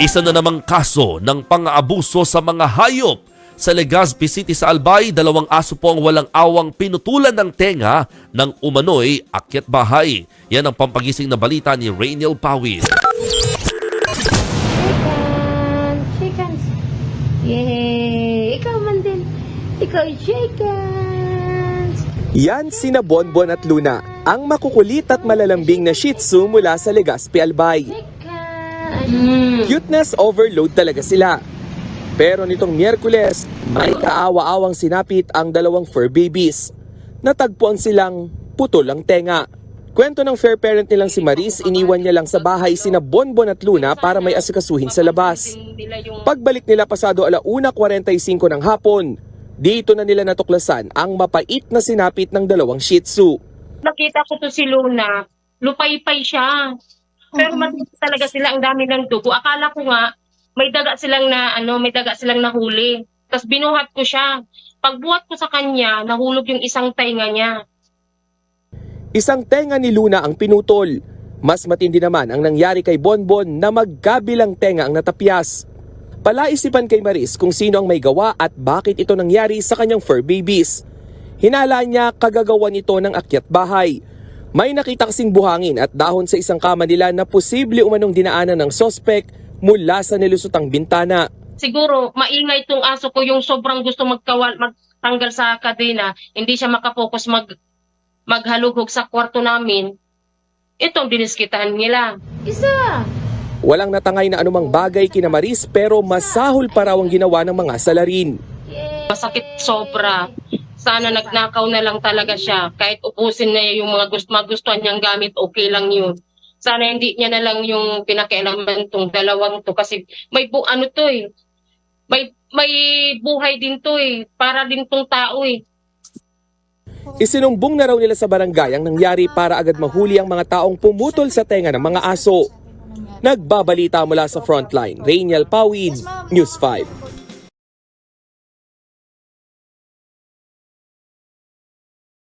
Isa na namang kaso ng pang-aabuso sa mga hayop. Sa Legazpi City sa Albay, dalawang aso po ang walang awang pinutulan ng tenga ng umano'y akyat bahay. Yan ang pampagising na balita ni Rainiel Pawid. Chicken! Chickens! Yay! Ikaw man din! Ikaw chickens! Yan sina Bonbon at Luna, ang makukulit at malalambing na Shih Tzu mula sa Legazpi Albay. Chicken! Cuteness overload talaga sila. Pero nitong Miyerkules, may kaawa-awang sinapit ang dalawang fur babies. Natagpuan silang putol ang tenga. Kwento ng fair parent nilang si Maris, iniwan niya lang sa bahay sina Bonbon at Luna para may asikasuhin sa labas. Pagbalik nila pasado alauna 45 ng hapon, dito na nila natuklasan ang mapait na sinapit ng dalawang Shih Tzu. nakita ko to si Luna, lupay-pay siya. Pero matindi talaga sila, ang dami ng dugo. Akala ko nga, may daga silang na, ano, may daga silang nahuli. Tapos binuhat ko siya. Pagbuhat ko sa kanya, nahulog yung isang tainga niya. Isang tenga ni Luna ang pinutol. Mas matindi naman ang nangyari kay Bonbon na magkabilang tenga ang natapyas. Palaisipan kay Maris kung sino ang may gawa at bakit ito nangyari sa kanyang fur babies. Hinala niya kagagawan ito ng akyat bahay. May nakita kasing buhangin at dahon sa isang kama nila na posible umanong dinaanan ng sospek mula sa nilusotang bintana. Siguro, maingay tong aso ko yung sobrang gusto magkawal, magtanggal sa kadena. Hindi siya makapokus mag, maghalughog sa kwarto namin. Itong diniskitahan nila. Isa! Walang natangay na anumang bagay kina Maris pero masahol pa raw ang ginawa ng mga salarin. Masakit sobra. Sana nagnakaw na lang talaga siya. Kahit upusin na yung mga gust magustuhan niyang gamit, okay lang yun. Sana hindi niya na lang yung pinakialaman tong dalawang to kasi may bu ano to eh. May may buhay din to eh. Para din tong tao eh. Isinumbong na raw nila sa barangay ang nangyari para agad mahuli ang mga taong pumutol sa tenga ng mga aso. Nagbabalita mula sa frontline, Rainiel Pawid, News 5.